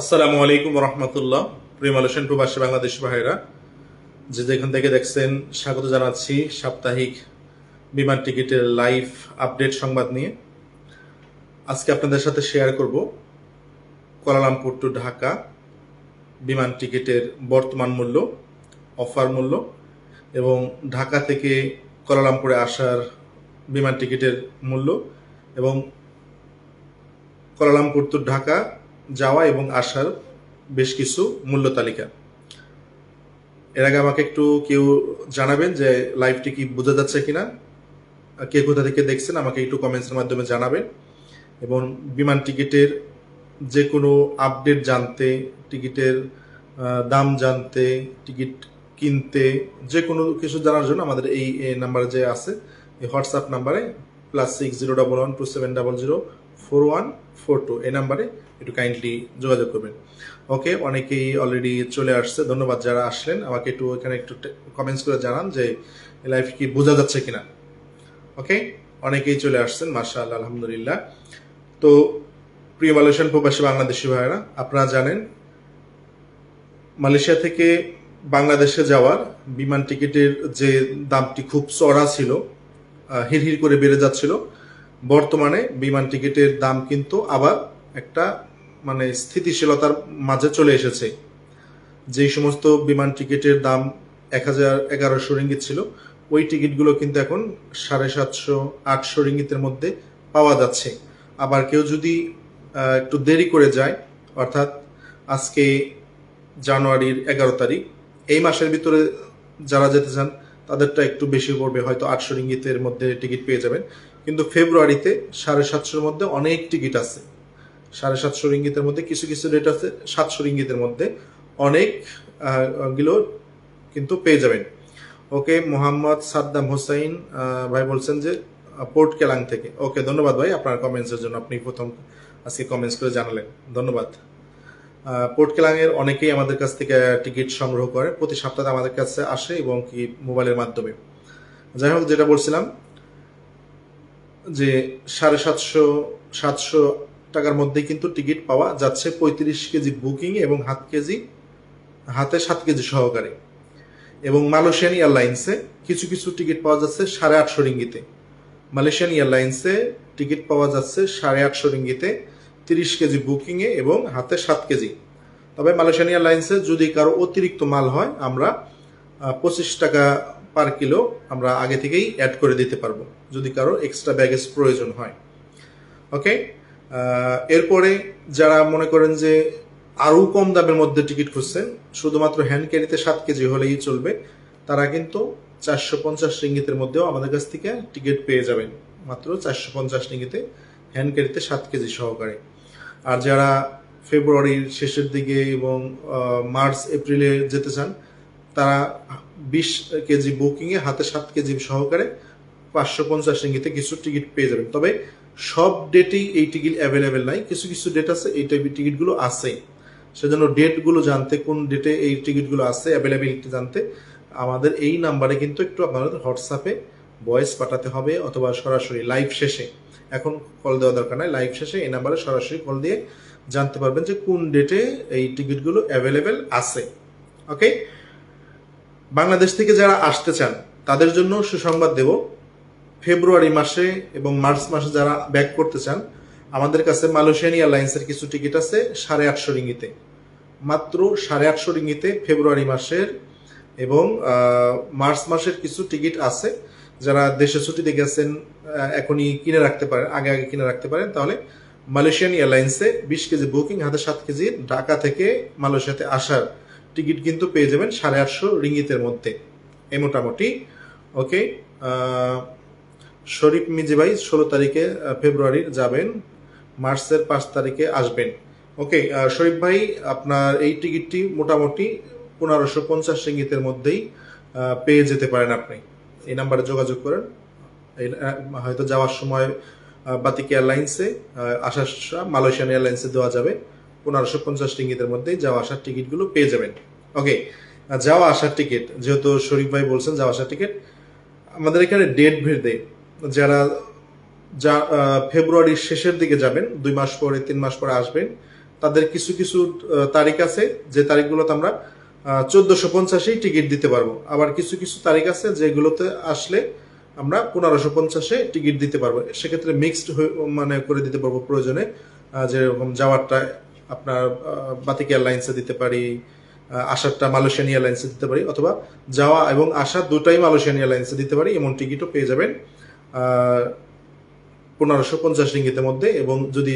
আসসালামু আলাইকুম রহমতুল্লাহ। প্রিয় মালয়েশিয়ান প্রবাসী বাংলাদেশ ভাইরা যে যেখান থেকে দেখছেন, স্বাগত জানাচ্ছি সাপ্তাহিক বিমান টিকিটের লাইভ আপডেট সংবাদ নিয়ে। আজকে আপনাদের সাথে শেয়ার করব কোয়ালালামপুর টু ঢাকা বিমান টিকিটের বর্তমান মূল্য, অফার মূল্য এবং ঢাকা থেকে কোয়ালালামপুরে আসার বিমান টিকিটের মূল্য এবং কোয়ালালামপুর টু ঢাকা যাওয়া এবং আসার বেশ কিছু মূল্য তালিকা। এর আগে আমাকে একটু কেউ জানাবেন যে লাইভটি কি বোঝা যাচ্ছে কিনা? কে কোথা থেকে দেখছেন, আমাকে একটু কমেন্টসের মাধ্যমে জানাবেন। এবং বিমান টিকিটের যে কোনো আপডেট জানতে, টিকিটের দাম জানতে, টিকিট কিনতে যে কোনো কিছু জানার জন্য আমাদের এই নাম্বারে যে আছে, এই হোয়াটসঅ্যাপ নাম্বারে plus six zero double one two seven double zero four one four two এই নাম্বারে একটু কাইন্ডলি যোগাযোগ করবেন। ওকে অনেকেই অলরেডি চলে আসছে ধন্যবাদ যারা আসলেন। আমাকে একটু এখানে একটু কমেন্টস করে জানান যে লাইফ কি বোঝা যাচ্ছে কিনা। ওকে অনেকেই চলে আসছেন মার্শা আল্লাহ আলহামদুলিল্লাহ। তো প্রিয় মালয়েশিয়ান প্রবাসী বাংলাদেশি ভাইরা আপনারা জানেন মালয়েশিয়া থেকে বাংলাদেশে যাওয়ার বিমান টিকিটের যে দামটি খুব চড়া ছিল আহ, হিড়হিড় করে বেড়ে যাচ্ছিল বর্তমানে বিমান টিকিটের দাম কিন্তু আবার একটা মানে স্থিতিশীলতার মাঝে চলে এসেছে। যেই সমস্ত বিমান টিকিটের দাম এক হাজার এগারোশো রিঙ্গিত ছিল, ওই টিকিটগুলো কিন্তু এখন সাড়ে সাতশো, আটশো রিঙ্গিতের মধ্যে পাওয়া যাচ্ছে। আবার কেউ যদি একটু দেরি করে যায়, অর্থাৎ আজকে জানুয়ারির এগারো তারিখ, এই মাসের ভিতরে যারা যেতে চান, তাদেরটা একটু বেশি পড়বে, হয়তো আটশো রিঙ্গিতের মধ্যে টিকিট পেয়ে যাবেন। কিন্তু ফেব্রুয়ারিতে সাড়ে সাতশোর মধ্যে অনেক টিকিট আছে। সাড়ে সাতশো রিঙ্গিতের মধ্যে, কিছু কিছু রেট আছে, সাতশো রিঙ্গিতের মধ্যে। অনেকগুলো কিন্তু পেয়ে যাবেন। ওকে, মোহাম্মদ সাদ্দাম হোসাইন ভাই বলছেন যে পোর্ট কেলাং থেকে। ওকে, ধন্যবাদ ভাই, আপনার কমেন্টসের জন্য আপনি প্রথম আজকে কমেন্টস করে জানালেন। ধন্যবাদ। পোর্ট কেলাংয়ের অনেকেই আমাদের কাছ থেকে টিকিট সংগ্রহ করে, প্রতি সপ্তাহে আমাদের কাছে আসে এবং কি মোবাইলের মাধ্যমে। যাই হোক, যেটা বলছিলাম যে, সাড়ে সাতশো সাতশো টাকার মধ্যে কিন্তু টিকিট পাওয়া যাচ্ছে পঁয়ত্রিশ কেজি বুকিং এবং হাত কেজি, হাতে সাত কেজি সহকারে। এবং মালয়েশিয়ান এয়ারলাইন্সে কিছু কিছু টিকিট পাওয়া যাচ্ছে সাড়ে আটশো রিঙ্গিতে। মালয়েশিয়ান এয়ারলাইন্সে টিকিট পাওয়া যাচ্ছে সাড়ে আটশো রিঙ্গিতে তিরিশ কেজি বুকিংয়ে এবং হাতে সাত কেজি। তবে মালয়েশিয়ান এয়ারলাইন্সে যদি কারও অতিরিক্ত মাল হয়, আমরা পঁচিশ টাকা পার কিলো আমরা আগে থেকেই অ্যাড করে দিতে পারব, যদি কারও এক্সট্রা ব্যাগেজ প্রয়োজন হয়। ওকে এরপরে যারা মনে করেন যে আরও কম দামের মধ্যে টিকিট খুঁজছেন, শুধুমাত্র হ্যান্ড ক্যারিতে সাত কেজি হলেই চলবে, তারা কিন্তু চারশো পঞ্চাশ রিঙ্গিতের মধ্যেও আমাদের কাছ থেকে টিকিট পেয়ে যাবেন। মাত্র চারশো পঞ্চাশ রিঙ্গিতে হ্যান্ড ক্যারিতে সাত কেজি সহকারে। আর যারা ফেব্রুয়ারির শেষের দিকে এবং মার্চ, এপ্রিলে যেতে চান, তারা বিশ কেজি বুকিংয়ে হাতে সাত কেজি সহকারে পাঁচশো পঞ্চাশ রিঙ্গিতে কিছু টিকিট পেয়ে যাবেন। তবে সব ডেটেই এই টিকিট অ্যাভেলেবেল নাই। কিছু কিছু ডেট আছে, এই টাইপের টিকিটগুলো আছে। সেজন্য ডেটগুলো জানতে, কোন ডেটে এই টিকিটগুলো আছে অ্যাভেলেবিলিটি জানতে, আমাদের এই নাম্বারে কিন্তু একটু আপনাদের হোয়াটসঅ্যাপে ভয়েস পাঠাতে হবে অথবা সরাসরি লাইভ শেষে। এখন কল দেওয়া দরকার নাই লাইভ শেষে এই নাম্বারে সরাসরি কল দিয়ে জানতে পারবেন যে কোন ডেটে এই টিকিটগুলো অ্যাভেলেবেল আছে। ওকে বাংলাদেশ থেকে যারা আসতে চান, তাদের জন্য সুসংবাদ দেব। ফেব্রুয়ারি মাসে এবং মার্চ মাসে যারা ব্যাক করতে চান, আমাদের কাছে মালয়েশিয়ান এয়ারলাইন্সের কিছু টিকিট আছে সাড়ে আটশো রিঙ্গিতে। মাত্র সাড়ে আটশো রিঙ্গিতে ফেব্রুয়ারি মাসের এবং মার্চ মাসের কিছু টিকিট আছে। যারা দেশে ছুটিতে গেছেন এখনই কিনে রাখতে পারেন আগে আগে কিনে রাখতে পারেন, তাহলে মালয়েশিয়ান এয়ারলাইন্সে বিশ কেজি বুকিং হাতে সাত কেজি ঢাকা থেকে মালয়েশিয়াতে আসার টিকিট কিন্তু পেয়ে যাবেন সাড়ে আটশো রিঙ্গিতের মধ্যে। এই মোটামুটি ওকে শরীফ মিজি ভাই ষোলো তারিখে ফেব্রুয়ারির যাবেন, মার্চের পাঁচ তারিখে আসবেন। ওকে শরীফ ভাই, আপনার এই টিকিটটি মোটামুটি পনেরোশো পঞ্চাশ রিঙ্গিতের মধ্যেই পেয়ে যেতে পারেন আপনি। এই নাম্বারে যোগাযোগ করেন। হয়তো যাওয়ার সময় বাতিক এয়ারলাইন্সে আসার মালয়েশিয়ান এয়ারলাইন্সে দেওয়া যাবে। পনেরোশো পঞ্চাশ টিকিটের মধ্যেই যাওয়া আসার টিকিটগুলো পেয়ে যাবেন। ওকে যাওয়া আসার টিকিট, যেহেতু শরীফ ভাই বলছেন যাওয়া আসার টিকিট, আমাদের এখানে ডেট ভেদে যারা যা ফেব্রুয়ারির শেষের দিকে যাবেন, দুই মাস পরে, তিন মাস পরে আসবেন, তাদের কিছু কিছু তারিখ আছে, যে তারিখগুলোতে আমরা চোদ্দশো পঞ্চাশেই টিকিট দিতে পারব। আবার কিছু কিছু তারিখ আছে, যেগুলোতে আসলে আমরা পনেরোশো পঞ্চাশে টিকিট দিতে পারব। সেক্ষেত্রে মিক্সড মানে করে দিতে পারব প্রয়োজনে যেরকম যাওয়ারটা আপনার বাতিক এয়ারলাইন্সে দিতে পারি আসারটা মালয়েশিয়ান এয়ারলাইন্সে দিতে পারি, অথবা যাওয়া এবং আসা দুটাই মালয়েশিয়ান এয়ারলাইন্সে দিতে পারি, এমন টিকিটও পেয়ে যাবেন। পনেরোশো পঞ্চাশ রিঙ্গিতের মধ্যে এবং যদি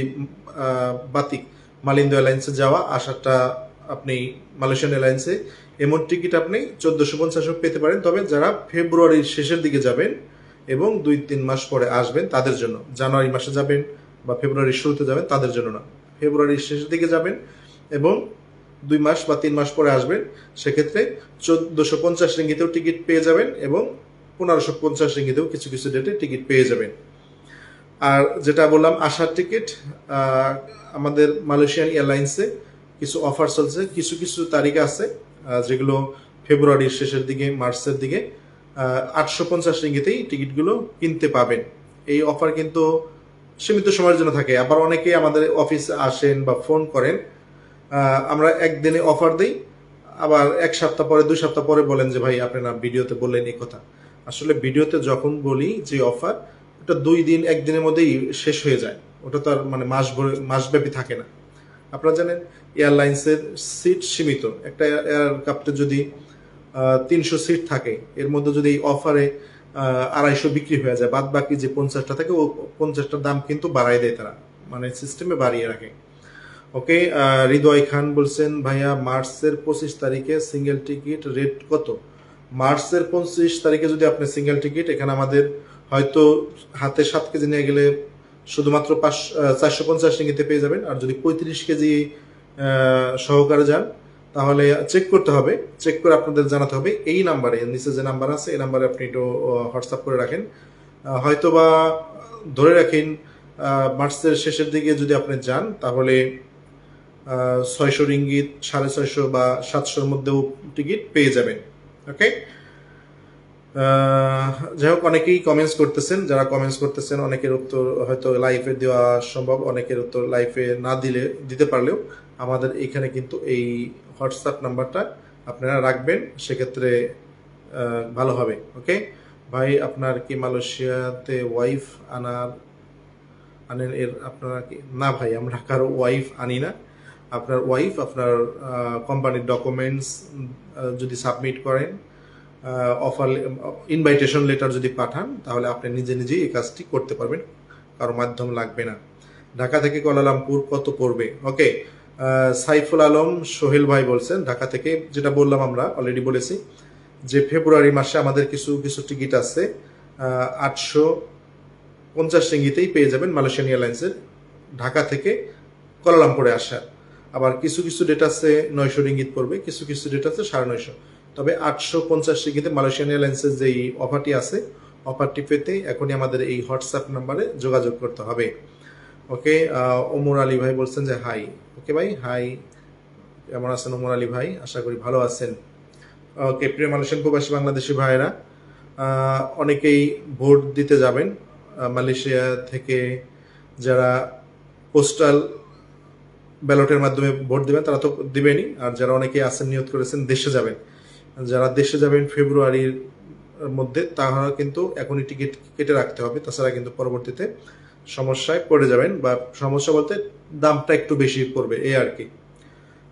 বাতিক, মালিন্দ এয়ারলাইন্সে যাওয়া আসারটা আপনি মালয়েশিয়ান এয়ারলাইন্সে, এমন টিকিট আপনি চোদ্দশো পঞ্চাশও পেতে পারেন। তবে যারা ফেব্রুয়ারির শেষের দিকে যাবেন এবং দুই তিন মাস পরে আসবেন তাদের জন্য, জানুয়ারি মাসে যাবেন বা ফেব্রুয়ারির শুরুতে যাবেন তাদের জন্য না। ফেব্রুয়ারির শেষের দিকে যাবেন এবং দুই মাস বা তিন মাস পরে আসবেন, সেক্ষেত্রে চোদ্দশো পঞ্চাশ রিঙ্গিতেও টিকিট পেয়ে যাবেন এবং পনেরোশো পঞ্চাশ রিঙ্গিতেও কিছু কিছু ডেটে টিকিট পেয়ে যাবেন। আর যেটা বললাম আসার টিকিট আমাদের মালয়েশিয়ান এয়ারলাইন্সে কিছু অফার চলছে। কিছু কিছু তারিখ আছে যেগুলো ফেব্রুয়ারির শেষের দিকে, মার্চের দিকে আটশো পঞ্চাশ রিঙ্গিতেই টিকিটগুলো কিনতে পাবেন। এই অফার কিন্তু সীমিত সময়ের জন্য থাকে। আবার অনেকেই আমাদের অফিসে আসেন বা ফোন করেন। আমরা একদিনে অফার দিই, আবার এক সপ্তাহ পরে, দুই সপ্তাহ পরে বলেন যে, ভাই আপনি না ভিডিওতে বললেন এই কথা। আসলে ভিডিওতে যখন বলি যে অফার ওটা দুই দিন একদিনের মধ্যেই শেষ হয়ে যায়। ওটা তো আর মানে মাস ভরে মাসব্যাপী থাকে না। আপনারা জানেন, এয়ারলাইন্সের সিট সীমিত। একটা এয়ারক্রাফটে যদি তিনশো সিট থাকে, এর মধ্যে যদি এই অফারে আড়াইশো বিক্রি হয়ে যায় বাদ বাকি যে পঞ্চাশটা থাকে, ও পঞ্চাশটার দাম কিন্তু বাড়াই দেয় তারা। মানে সিস্টেমে বাড়িয়ে রাখে। ওকে হৃদয় খান বলছেন, ভাইয়া, মার্চের পঁচিশ তারিখে সিঙ্গেল টিকিট রেট কত? মার্চের পঁচিশ তারিখে যদি আপনি সিঙ্গেল টিকিট এখানে আমাদের হয়তো হাতে সাত কেজি নিয়ে গেলে শুধুমাত্র পাঁচ চারশো পঞ্চাশ রিঙ্গিতে পেয়ে যাবেন। আর যদি পঁয়ত্রিশ কেজি সহকারে যান তাহলে চেক করতে হবে। চেক করে আপনাদের জানাতে হবে এই নাম্বারে নিচে যে নাম্বার আছে এই নাম্বারে আপনি একটু হোয়াটসঅ্যাপ করে রাখেন। আহ, হয়তোবা ধরে রাখেন মার্চের শেষের দিকে যদি আপনি যান তাহলে ছয়শো রিঙ্গিত সাড়ে ছয়শো বা সাতশোর মধ্যেও টিকিট পেয়ে যাবেন। ওকে যাই হোক অনেকেই কমেন্টস করতেছেন। যারা কমেন্টস করতেছেন, অনেকের উত্তর হয়তো লাইভে দেওয়া সম্ভব, অনেকের উত্তর লাইফে না দিলে, দিতে পারলেও আমাদের এখানে কিন্তু এই হোয়াটসঅ্যাপ নাম্বারটা আপনারা রাখবেন। সেক্ষেত্রে ভালো হবে। ওকে ভাই, আপনার কি মালয়েশিয়াতে ওয়াইফ আনার, আনেন এর আপনারা কি? না ভাই, আমরা কারও ওয়াইফ আনি না। আপনার ওয়াইফ আপনার কোম্পানির ডকুমেন্টস যদি সাবমিট করেন অফার ইনভাইটেশন লেটার যদি পাঠান, তাহলে আপনি নিজে নিজেই এই কাজটি করতে পারবেন। কারও মাধ্যম লাগবে না। ঢাকা থেকে কোয়ালালামপুর কত পড়বে? ওকে সাইফুল আলম, সোহেল ভাই বলছেন, ঢাকা থেকে যেটা বললাম আমরা অলরেডি বলেছি, যে ফেব্রুয়ারি মাসে আমাদের কিছু কিছু টিকিট আছে আটশো পঞ্চাশ রিঙ্গিতেই পেয়ে যাবেন মালয়েশিয়ান এয়ারলাইন্সের ঢাকা থেকে কোয়ালালামপুরে আসা। আবার কিছু কিছু ডেট আছে নয়শো রিঙ্গিত পড়বে, কিছু কিছু ডেট আছে সাড়ে নয়শো। তবে আটশো পঞ্চাশ রিঙ্গিতে মালয়েশিয়ান এয়ারলাইন্সের যেই অফারটি আছে অফারটি পেতে এখনই আমাদের এই হোয়াটসঅ্যাপ নাম্বারে যোগাযোগ করতে হবে। ওকে ওমর আলী ভাই বলছেন যে হাই ওকে ভাই হাই কেমন আছেন ওমর আলী ভাই? আশা করি ভালো আছেন। ওকে প্রিয় মালয়েশিয়ান প্রবাসী বাংলাদেশি ভাইয়েরা অনেকেই ভোট দিতে যাবেন মালয়েশিয়া থেকে যারা পোস্টাল ব্যালটের মাধ্যমে ভোট দেবেন, তারা তো দিবেনই। আর যারা অনেকে আছেন, নিয়োগ করেছেন, দেশে যাবেন। যারা দেশে যাবেন ফেব্রুয়ারির মধ্যে, তারা কিন্তু এখনই টিকিট কেটে রাখতে হবে। তাছাড়া কিন্তু পরবর্তীতে সমস্যায় পড়ে যাবেন। বা সমস্যা বলতে দামটা একটু বেশি পড়বে এই আর কি।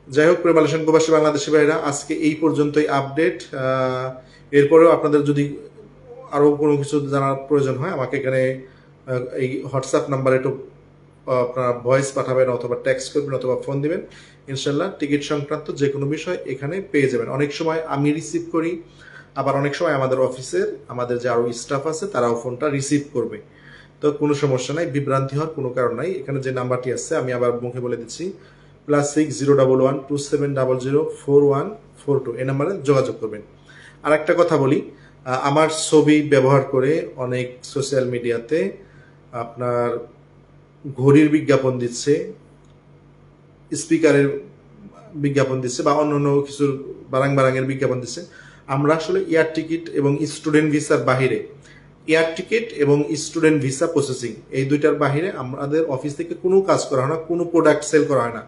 যাই হোক প্রেমালেশন প্রবাসী বাংলাদেশি ভাইরা, আজকে এই পর্যন্তই আপডেট। এরপরেও আপনাদের যদি আরও কোনো কিছু জানার প্রয়োজন হয়, আমাকে এখানে এই হোয়াটসঅ্যাপ নাম্বারে একটু আপনার ভয়েস পাঠাবেন অথবা টেক্সট করবেন অথবা ফোন দিবেন। ইনশাল্লাহ টিকিট সংক্রান্ত যে কোনো বিষয় এখানে পেয়ে যাবেন। অনেক সময় আমি রিসিভ করি, আবার অনেক সময় আমাদের অফিসের, আমাদের যে আরও স্টাফ আছে, তারাও ফোনটা রিসিভ করবে। তো কোনো সমস্যা নাই, বিভ্রান্তি হওয়ার কোনো কারণ নাই। এখানে যে নাম্বারটি আছে, আমি আবার মুখে বলে দিচ্ছি। Plus six zero double one two seven double zero four one four two এই নাম্বারে যোগাযোগ করবেন। আর একটা কথা বলি আমার ছবি ব্যবহার করে অনেক সোশ্যাল মিডিয়াতে আপনার ঘড়ির বিজ্ঞাপন দিচ্ছে, স্পিকারের বিজ্ঞাপন দিচ্ছে বা অন্য অন্য কিছুর বারাং বারাঙের বিজ্ঞাপন দিচ্ছে। আমরা আসলে এয়ার টিকিট এবং স্টুডেন্ট ভিসার বাহিরে, এয়ার টিকিট এবং স্টুডেন্ট ভিসা প্রসেসিং, এই দুইটার বাহিরে আমাদের অফিস থেকে কোনো কাজ করা হয় না, কোনো প্রোডাক্ট সেল করা হয় না।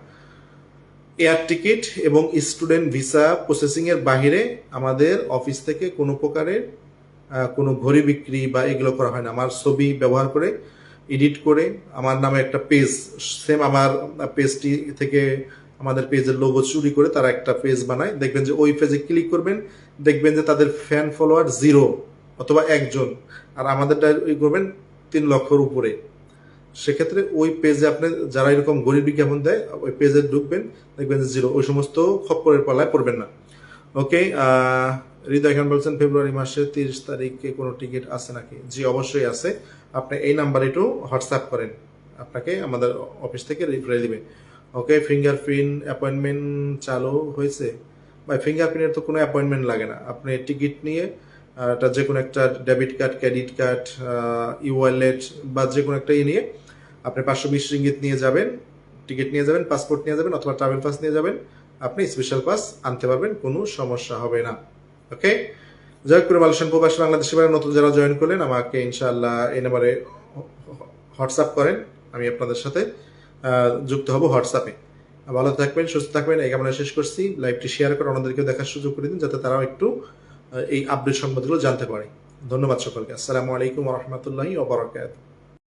এয়ার টিকিট এবং স্টুডেন্ট ভিসা প্রসেসিং এর বাহিরে আমাদের অফিস থেকে কোনো প্রকারের কোনো ঘড়ি বিক্রি বা এগুলো করা হয় না। আমার ছবি ব্যবহার করে এডিট করে আমার নামে একটা পেজ সেম আমার পেজটি থেকে আমাদের পেজের লোগো চুরি করে তারা একটা পেজ বানায়। দেখবেন যে ওই পেজে ক্লিক করবেন, দেখবেন যে তাদের ফ্যান ফলোয়ার জিরো অথবা একজন। আর আমাদেরটা ওই করবেন তিন লক্ষর উপরে। সেক্ষেত্রে ওই পেজে আপনি যারা এরকম গরিব বিজ্ঞাপন দেয়, ওই পেজে ঢুকবেন, দেখবেন যে জিরো ওই সমস্ত খপ্পরের পালায় পড়বেন না। ওকে হৃদয় খান বলছেন, ফেব্রুয়ারি মাসের তিরিশ তারিখে কোনো টিকিট আছে নাকি? জি, অবশ্যই আছে। আপনি এই নাম্বারে একটু হোয়াটসঅ্যাপ করেন। আপনাকে আমাদের অফিস থেকে রিপ্লাই দিবে। ওকে ফিঙ্গারপ্রিন্ট অ্যাপয়েন্টমেন্ট চালু হয়েছে। বা ফিঙ্গারপ্রিন্টের তো কোনো অ্যাপয়েন্টমেন্ট লাগে না। আপনি টিকিট নিয়ে এটা যে কোনো একটা debit card credit card e wallet বা যে কোনো একটা ই নিয়ে আপনি পাঁচশো বিশ রিঙ্গিত নিয়ে যাবেন টিকিট নিয়ে যাবেন পাসপোর্ট নিয়ে যাবেন অথবা ট্রাভেল পাস নিয়ে যাবেন। আপনি স্পেশাল পাস আনতে পারবেন, কোনো সমস্যা হবে না। ওকে যাই হোক করে মালয়েশিয়ান বাইরে নতুন যারা জয়েন করলেন, আমাকে ইনশাআল্লাহ এই নাম্বারে হোয়াটসঅ্যাপ করেন, আমি আপনাদের সাথে যুক্ত হব হোয়াটসঅ্যাপে ভালো থাকবেন, সুস্থ থাকবেন, এই কামনা শেষ করছি। লাইভটি শেয়ার করে অন্যদেরকেও দেখার সুযোগ করে দিন, যাতে তারাও একটু এই আপডেট সম্বন্ধগুলো জানতে পারে। ধন্যবাদ সকলকে। আসসালামু আলাইকুম রহমতুল্লাহি ওবরাকাতুহু